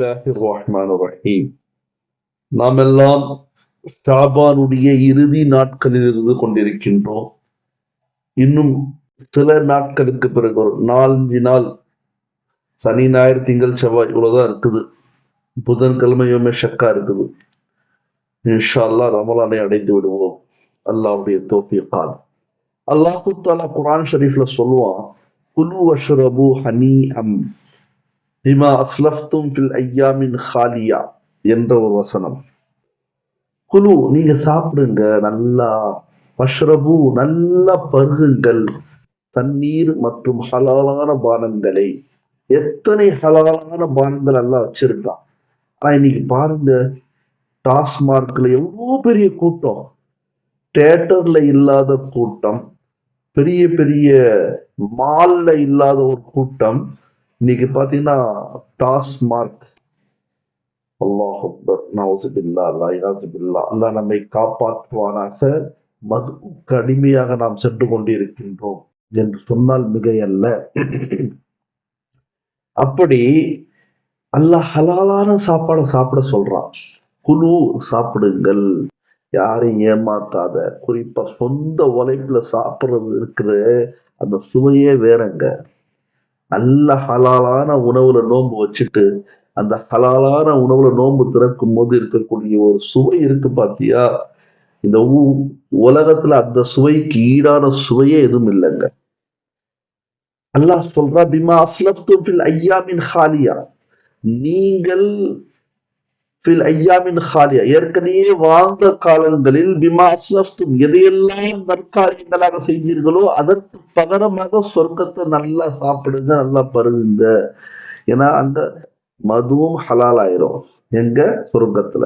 பிஸ்மில்லாஹிர் ரஹ்மான் ரஹீம் நாம் எல்லாம் ஷாபானுடைய இறுதி நாட்களில் இருந்து கொண்டிருக்கின்றோம். இன்னும் சில நாட்களுக்கு பிறகு ஒரு நாலஞ்சு நாள் சனி ஞாயிறு திங்கள் செவ்வாய் இவ்வளோதான் இருக்குது. புதன்கிழமையுமே ஷக்கா இருக்குது. இன்ஷா அல்லாஹ் ரமலானை அடைந்து விடுவோம். அல்லாவுடைய தோப்பிய கால் அல்லாஹு தாலா குரான் ஷரீஃப்ல சொல்லுவான் குலு வஷ்ரபு ஹனி அம் பிமா அஸ்லஃப்தும் பில் ஐயாமின் ஹாலியா என்ற ஒரு வசனம். குலு நீங்க சாப்பிடுங்க நல்லா மஷ்ரபு நல்லா பருகுங்கள். தண்ணீர் மற்றும் ஹலாலான பானங்களை. எத்தனை ஹலாலான பானங்கள் எல்லாம் வச்சிருக்கான். ஆனா இன்னைக்கு பாருங்க டாஸ்மார்க்ல எவ்வளோ பெரிய கூட்டம். தேட்டர்ல இல்லாத கூட்டம். பெரிய பெரிய மால்ல இல்லாத ஒரு கூட்டம். இன்னைக்கு பாத்தீங்கன்னா டாஸ்மார்க் அல்லாஹ் அக்பர். நவசுபில்லா அல்லாஹிபில்லா அல்லாஹ் நம்மை காப்பாற்றுவானாக. மது கடுமையாக நாம் சென்று கொண்டிருக்கின்றோம் என்று சொன்னால் மிகையல்ல. அப்படி அல்லாஹ் ஹலாலான சாப்பாடை சாப்பிட சொல்றான். குழு சாப்பிடுங்கள். யாரையும் ஏமாத்தாத. குறிப்பா சொந்த உழைப்புல சாப்பிடுறது இருக்கிற அந்த சுவையே வேறங்க. நல்ல ஹலாலான உணவுல நோன்பு வச்சுட்டு அந்த ஹலாலான உணவுல நோன்பு திறக்கும் போது இருக்கக்கூடிய ஒரு சுவை இருக்கு பாத்தியா? இந்த உலகத்துல அந்த சுவைக்கு ஈடான சுவையே எதுவும் இல்லைங்க. அல்லாஹ் சொல்றா பிமா அஸ்லப்தும் ஐயாமின் ஹாலியா. நீங்கள் ஃபில் ஐயாமின் ஹாலியா ஏற்கனவே வாழ்ந்த காலங்களில் பிமா அஸ்லஃப்தும் எதையெல்லாம் நற்காரியங்களாக செய்தீர்களோ அதற்கு பகரமாக சொர்க்கத்தை நல்லா சாப்பிடுங்க நல்லா பருகுங்க. ஏன்னா அந்த மதுவும் ஹலால் ஆயிரும். எங்க? சொர்க்கத்துல.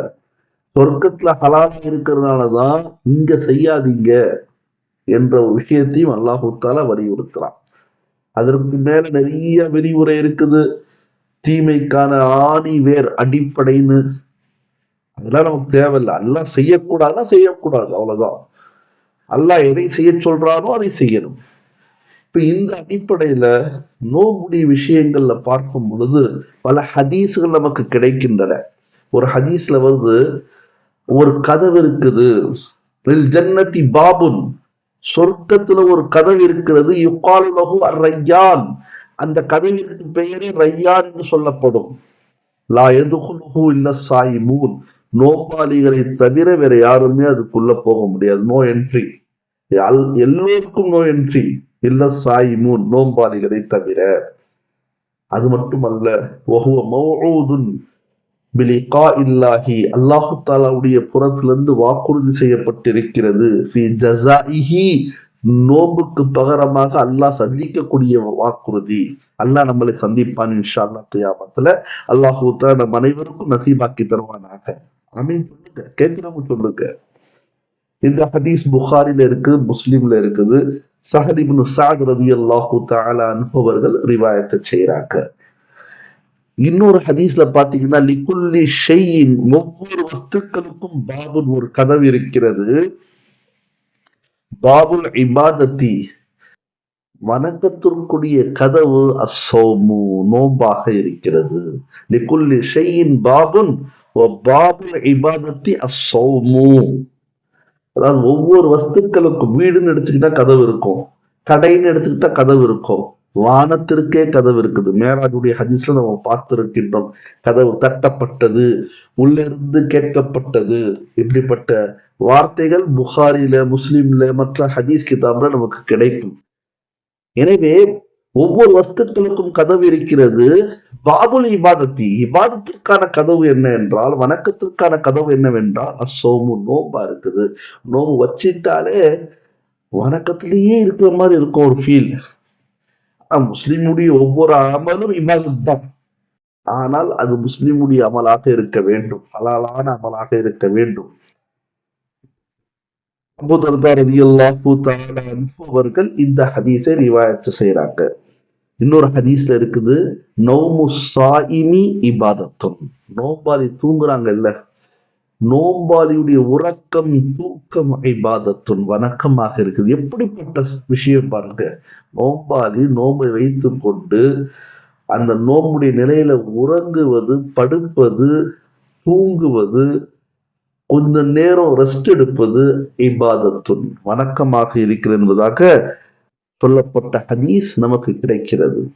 சொர்க்கத்துல ஹலால் இருக்கிறதுனாலதான் இங்க செய்யாதீங்க என்ற ஒரு விஷயத்தையும் அல்லாஹூத்தால வலியுறுத்தலாம் அதற்கு மேல நிறைய விரிவுரை இருக்குது. தீமைக்கான ஆணி வேர் அடிப்படைன்னு அதெல்லாம் நமக்கு தேவையில்லை. அதெல்லாம் செய்யக்கூடாதுன்னா செய்யக்கூடாது. அவ்வளவுதான். அல்லாஹ் எதை செய்ய சொல்றானோ அதை செய்யணும். இப்ப இந்த அடிப்படையில நோபுடி விஷயங்கள்ல பார்க்கும் பொழுது பல ஹதீஸ்கள் நமக்கு கிடைக்கின்றன. ஒரு ஹதீஸ்ல வந்து ஒரு கதவு இருக்குது. "லில் ஜன்னதி பாபுன். சொர்க்கத்துல ஒரு கதவு இருக்கிறது. யுக்கால் லஹு ரையான் அந்த கதவிற்கு பெயரே ரையான் என்று சொல்லப்படும். லா எதுகுலுகு இல்ல சாயிமூன். நோபாளிகளை தவிர வேற யாருமே அதுக்குள்ள போக முடியாது. நோ என்ட்ரி எல்லோருக்கும் நோ என்ட்ரி இல்ல சாயிமூன் நோம்பாளிகளை தவிர. அது மட்டுமல்ல வஹுவ மௌஊதுன் பிலிகா இல்லாஹி அல்லாஹு தாலாவுடைய புறத்திலிருந்து வாக்குறுதி செய்யப்பட்டிருக்கிறது. நோம்புக்கு பகரமாக அல்லாஹ் சந்திக்கக்கூடிய வாக்குறுதி. அல்லாஹ் நம்மளை சந்திப்பான் இன்ஷா அல்லா கியாமத்துல. அல்லாஹு நம் அனைவருக்கும் நசீபாக்கி தருவானாக. அமீன் சொல்லுங்க கேட்கிறவங்க சொல்லுங்க இந்த ஹதீஸ் புகாரில இருக்குது முஸ்லீம்ல இருக்குது. சஹத் சாத் ரலியல்லாஹு தஆலா தாலா அவர்கள் ரிவாயத்தை செய்றாங்க. இன்னொரு ஹதீஸ்ல பாத்தீங்கன்னா லிகுல்லி ஷையின் ஒவ்வொரு வஸ்துக்களுக்கும் பாபுன் ஒரு கதவு இருக்கிறது. பாபுல் இபாதத்தி வணக்கத்திற்குரிய கதவு அசோமு நோம்பாக இருக்கிறது. லிகுல்லி ஷையின் பாபுன் பாபுல் இபாதத்தி அசோமு அதாவது ஒவ்வொரு வஸ்துக்களுக்கும் வீடுன்னு எடுத்துக்கிட்டா கதவு இருக்கும். கடைன்னு எடுத்துக்கிட்டா கதவு இருக்கும். வானத்திற்கே கதவு இருக்குது. மேராஜுடைய ஹதீஸ்ல நம்ம பார்த்திருக்கின்றோம். கதவு தட்டப்பட்டது உள்ளிருந்து கேட்கப்பட்டது. இப்படிப்பட்ட வார்த்தைகள் புகாரில முஸ்லீம்ல மற்ற ஹதீஸ் கிதாப்ல நமக்கு கிடைக்கும். எனவே ஒவ்வொரு வஸ்துக்களுக்கும் கதவு இருக்கிறது. பாபுல் இபாதத்தி இபாதத்திற்கான கதவு என்ன என்றால் வணக்கத்திற்கான கதவு என்னவென்றால் அசோமு நோம்பா இருக்குது. நோம்பு வச்சிட்டாலே வணக்கத்திலேயே இருக்கிற மாதிரி இருக்கும் ஒரு ஃபீல் முஸ்லிமுடைய ஒவ்வொரு அமலும் இபாதத் தான். ஆனால் அது முஸ்லிமுடைய அமலாக இருக்க வேண்டும். ஹலாலான அமலாக இருக்க வேண்டும். அபுதர்தா ரதியல்லா அவர்கள் இந்த ஹதீஸை ரிவாயத்து செய்கிறாங்க இன்னொரு ஹதீஸ்ல இருக்குது நோமு சாயிமி இபாதத்தும் நோம்பாளி தூங்குறாங்கல்ல. நோம்பாளியுடைய உறக்கம் தூக்கம் இபாதத்துன் வணக்கமாக இருக்குது. எப்படிப்பட்ட விஷயம் பாருங்க. நோம்பாளி நோம்பை வைத்துக் கொண்டு அந்த நோம்புடைய நிலையில உறங்குவது படுப்பது தூங்குவது கொஞ்ச நேரம் ரெஸ்ட் எடுப்பது இபாதத்துன் வணக்கமாக இருக்கிறது என்பதாக சொல்லப்பட்ட ஹதீஸ் நமக்கு கிடைக்கிறது.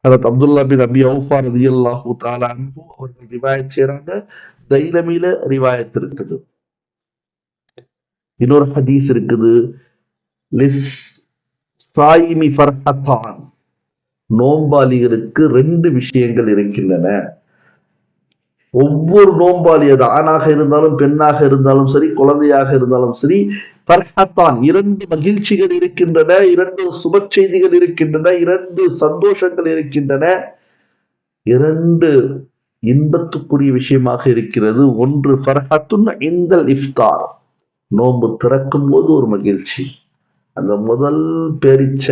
அதற்கு அப்துல்லா பின் அபி அவுஃபா ரலியல்லாஹு தாலா அன்பு அவர்கள் ரிவாயத் செய்றாங்க. தைலமில ரிவாயத் இருக்குது. இன்னொரு ஹதீஸ் இருக்குது. லிஸ் சாயிமி ஃபர்ஹத்தான். நோம்பாளிகளுக்கு ரெண்டு விஷயங்கள் இருக்கின்றன. ஒவ்வொரு நோம்பாளி அது ஆணாக இருந்தாலும் பெண்ணாக இருந்தாலும் சரி குழந்தையாக இருந்தாலும் சரி பர்ஹத்தான் இரண்டு மகிழ்ச்சிகள் இருக்கின்றன இரண்டு சுப செய்திகள் இருக்கின்றன இரண்டு சந்தோஷங்கள் இருக்கின்றன. இரண்டு இன்பத்துக்குரிய விஷயமாக இருக்கிறது. ஒன்று ஃபர்ஹத்துன் இந்தல் இஃப்தார். நோன்பு திறக்கும் போது ஒரு மகிழ்ச்சி. அந்த முதல் பேரிச்ச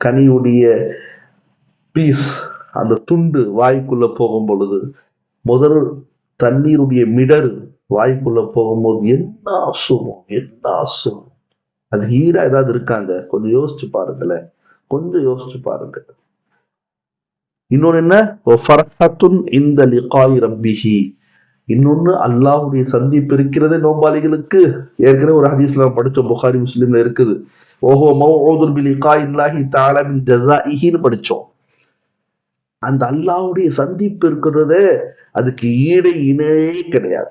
கனியுடைய பீஸ் அந்த துண்டு வாய்க்குள்ள போகும் பொழுது முதல் தண்ணீருடைய மிடர் வாய்க்குள்ள போகும்போது என்ன அசுவம் என்ன அசுவம் அது ஈரா ஏதாவது இருக்காங்க? கொஞ்சம் யோசிச்சு பாருங்களேன். கொஞ்சம் யோசிச்சு பாருங்க. இன்னொன்னு என்ன? இந்த லிகாய் ரப்பிஹி. இன்னொன்னு அல்லாஹுடைய சந்திப்பு இருக்கிறதே நோம்பாளிகளுக்கு. ஏற்கனவே ஒரு ஹதீஸ்ல நம்ம படிச்சோம். புகாரி முஸ்லீம்ல இருக்குது. ஓஹோ மௌஊதுன் பி லிகாய் இல்லாஹி தஆலா மின் படிச்சோம். அந்த அல்லாஹ்வுடைய சந்திப்பு இருக்கிறதே அதுக்கு ஈடு இணையே கிடையாது.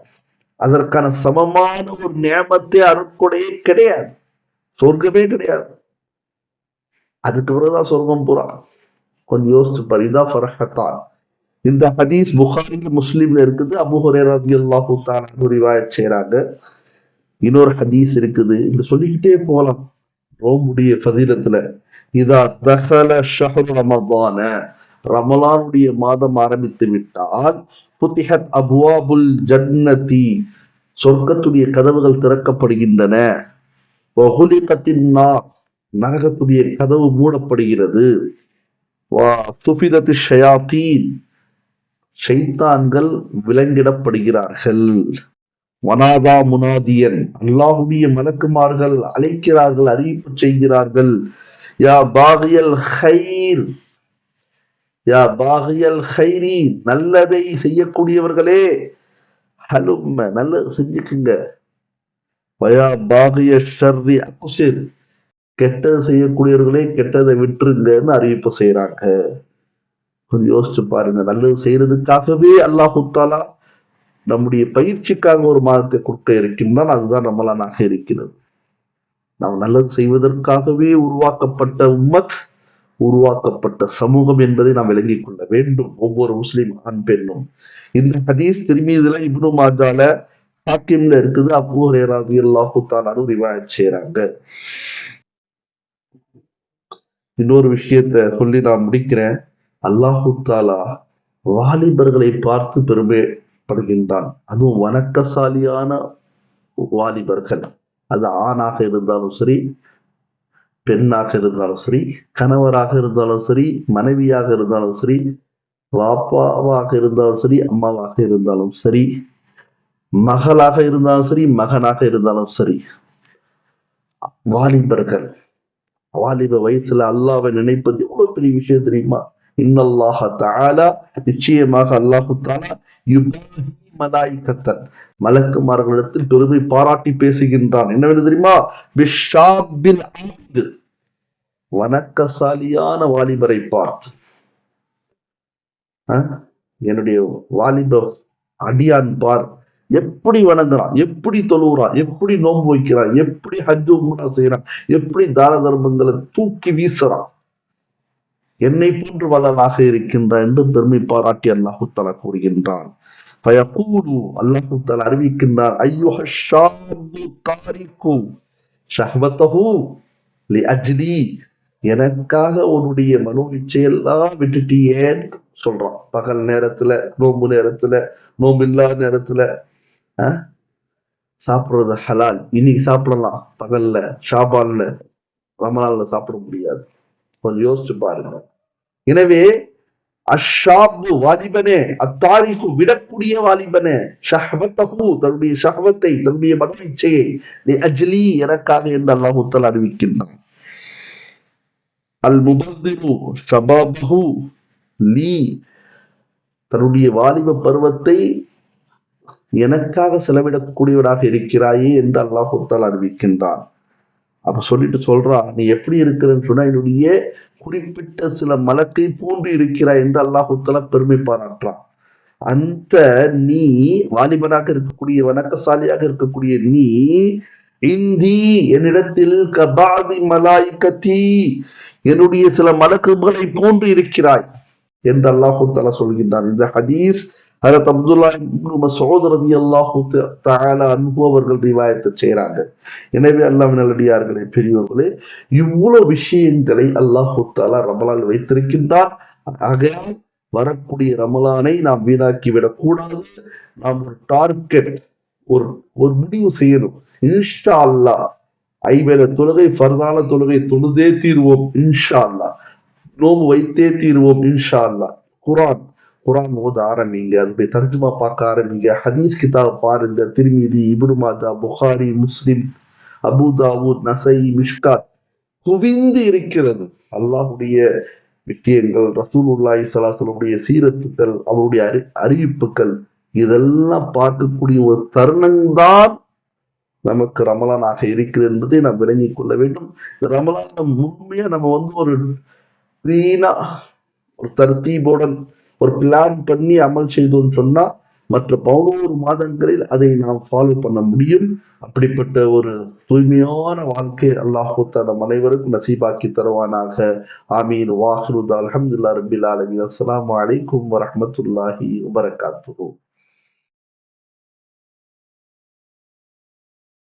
அதற்கான சமமான ஒரு நியமத்தை அருட்கொடையே கிடையாது. சொர்க்கமே கிடையாது. அதுக்கு பிறகுதான் சொர்க்கம் பூரா. கொஞ்சம் யோசிச்சு பரிதா ஃபரஹத்தான். இந்த ஹதீஸ் புகாரில் முஸ்லீம்ல இருக்குது. அபு ஹுரேரா ரலியல்லாஹு தஆலா ரிவாயத் இன்னொரு ஹதீஸ் இருக்குது. இப்படி சொல்லிக்கிட்டே போகலாம். ரோமுடைய பதிலத்துல இதா தஹல ஷஹரு ரமதான ரமலானுடைய மாதம் ஆரம்பித்து விட்டால் புத்திஹத் அபுவாபுல் ஜன்னதி. சொர்க்கத்துடைய கதவுகள் திறக்கப்படுகின்றன. நரகத்துடைய கதவு மூடப்படுகிறது. சுஃபிதத்து ஷயாத்தீன் ஷைத்தான்கள் விலங்கிடப்படுகிறார்கள். வனாதா முனாதியன் அல்லாஹுடைய மலக்குமார்கள் அழைக்கிறார்கள் அறிவிப்பு செய்கிறார்கள். யா பாகியல் ஹைர் யா பாகியல் ஹைரி நல்லதை செய்யக்கூடியவர்களே. ஹலும்ம நல்லது செஞ்சுக்குங்க. வயா பாகிய ஷர்ரி அகுசிர் கெட்டது செய்யக்கூடியவர்களே கெட்டதை விட்டுருங்கன்னு அறிவிப்பு செய்யறாங்க கொஞ்சம் யோசிச்சு பாருங்க நல்லது செய்யறதுக்காகவே அல்லாஹுத்தாலா நம்முடைய பயிற்சிக்காக ஒரு மாதத்தை கொடுக்க இருக்கின்றால் அதுதான் நம்மளானாக இருக்கிறது. நாம் நல்லது செய்வதற்காகவே உருவாக்கப்பட்ட உம்மத் உருவாக்கப்பட்ட சமூகம் என்பதை நாம் விளங்கிக் கொள்ள வேண்டும். ஒவ்வொரு முஸ்லிம் ஆண் பெண்ணும். இந்த ஹதீஸ் திரும்பியதுல இப்னு மாஜால ஹாக்கிம்ல இருக்குது. அபூ ஹுரைரா ரலியல்லாஹு தஆலா ரிவாயத் செய்யறாங்க இன்னொரு விஷயத்த சொல்லி நான் முடிக்கிறேன். அல்லாஹு தாலா வாலிபர்களை பார்த்து பெருமைப்படுகின்றான். அதுவும் வணக்கசாலியான வாலிபர்கள். அது ஆணாக இருந்தாலும் சரி பெண்ணாக இருந்தாலும் சரி கணவராக இருந்தாலும் சரி மனைவியாக இருந்தாலும் சரி வாப்பாவாக இருந்தாலும் சரி அம்மாவாக இருந்தாலும் சரி மகளாக இருந்தாலும் சரி மகனாக இருந்தாலும் சரி. வாலிபர்கள் வாலிப வயசுல அல்லாவை நினைப்பது எவ்வளவு பெரிய விஷயம் தெரியுமா? இன்னல்லாஹ தாலா நிச்சயமாக அல்லாஹு தாலா மலாய்கத்தன் மலக்குமார்களிடத்தில் பெருமை பாராட்டி பேசுகின்றான். என்னவென்று தெரியுமா? பிஷாபில் வணக்கசாலியான வாலிபரை பார்த்து. என்னுடைய வாலிப அடியான் பார் எப்படி வணங்குறான்? எப்படி தொழுகிறான் எப்படி நோன்பு வைக்கிறான்? எப்படி ஹஜ்ஜு உம்ரா செய்யறான் எப்படி தான தர்மங்களை தூக்கி வீசுறான்? என்னை போன்று வளனாக இருக்கின்றான் என்று பெருமை பாராட்டி அல்லாஹு தலா கூறுகின்றான். ஃபயகூலு அல்லாஹு தால் அறிவிக்கின்றார் ஐயுஹ ஷாது தாரிக்கு ஷஹ்வத்தஹு லிஅஜ்லி எனக்காக உன்னுடைய மனோ இச்சையெல்லாம் விட்டுட்டியேன்னு சொல்றான். பகல் நேரத்துல நோம்பு நேரத்துல நோம்பு இல்லாத நேரத்துல சாப்பிடுறது ஹலால். இன்னைக்கு சாப்பிடலாம். பகல்ல ஷாபான்ல ரமலான்ல சாப்பிட முடியாது. கொஞ்சம் யோசிச்சு பாருங்க. எனவே அஷாபு வாலிபனே அத்தாரிக்கு விடக்கூடிய வாலிபனே ஷஹவத்தஹு தன்னுடைய ஷஹவத்தை தன்னுடைய மன இச்சையை நீ அஜ்லி எனக்காக என்று அல்லாஹு தஆலா அறிவிக்கின்றான். அல் முபர்திமு சபாபு லீ தன்னுடைய வாலிப பருவத்தை எனக்காக செலவிடக்கூடியவராக இருக்கிறாயே என்று அல்லாஹுத்தால் அறிவிக்கின்றான். அப்ப சொல்லிட்டு சொல்கிறான் நீ எப்படி இருக்கிறன்னு சொன்னால் என்னுடைய குறிப்பிட்ட சில மலக்கை போன்று இருக்கிறாய் என்று அல்லாஹுத்தாலா பெருமை பாராட்டுறான் அந்த நீ வாலிபனாக இருக்கக்கூடிய வணக்கசாலியாக இருக்கக்கூடிய நீ இந்தி என்னிடத்தில் கபாதி மலாய்கத்தி என்னுடைய சில மலக்குகளை போன்று இருக்கிறாய் என்று அல்லாஹு தலா சொல்கின்றான். இந்த ஹதீஸ் ஹரத் அப்துல்லா இப்னு மசூத் ரலியல்லாஹு தாலா அன்பு அவர்கள் ரிவாயத்தை செய்கிறாங்க எனவே அல்லாஹ் நல்லடியார்களே பெரியவர்களே இவ்வளவு விஷயங்களை அல்லாஹு தாலா ரமலால் வைத்திருக்கின்றான். ஆகையால் வரக்கூடிய ரமலானை நாம் வீணாக்கி விடக்கூடாது. நாம் ஒரு டார்கெட் ஒரு ஒரு முடிவு செய்யணும். இன்ஷா அல்லாஹ் ஐவேல தொழுகை ஃபர்தான தொழுகை தொழுதே தீர்வோம் இன்ஷா அல்லாஹ் நோம்பு வைத்தே தீர்வோம் இன்ஷா அல்லாஹ் குரான் குரான் ஓத ஆரம்பிங்க அதுடைய தர்ஜுமா பார்க்க ஆரம்பிங்க. ஹதீஸ் கிதாப் பாருங்க திருமிதி இப்னு மாதா புகாரி முஸ்லிம் அபு தாவூத் நசை மிஷ்காத் குவிந்து இருக்கிறது. அல்லாஹுடைய விஷயங்கள் ரசூலுல்லாஹி சலாசனுடைய சீரத்துக்கள் அவருடைய அறி அறிவிப்புகள் இதெல்லாம் பார்க்கக்கூடிய ஒரு தருணம்தான் நமக்கு ரமலானாக இருக்கிறது என்பதை நாம் விளங்கிக் கொள்ள வேண்டும். ரமலான முழுமையா நம்ம வந்து ஒரு வீணா ஒரு தர்த்தீபோடன் ஒரு பிளான் பண்ணி அமல் செய்தோம்னு சொன்னா மற்ற பதினோரு மாதங்களில் அதை நாம் ஃபாலோ பண்ண முடியும். அப்படிப்பட்ட ஒரு தூய்மையான வாழ்க்கை அல்லாஹு நம் அனைவருக்கும் நசீபாக்கி தருவானாக. ஆமீன். வாஹ்ருத் அலமதுல்லா ரபில் ஆலமீன். அஸ்லாம் வலைக்கும் வரமத்துல்லாஹி வபரகாத்துஹு.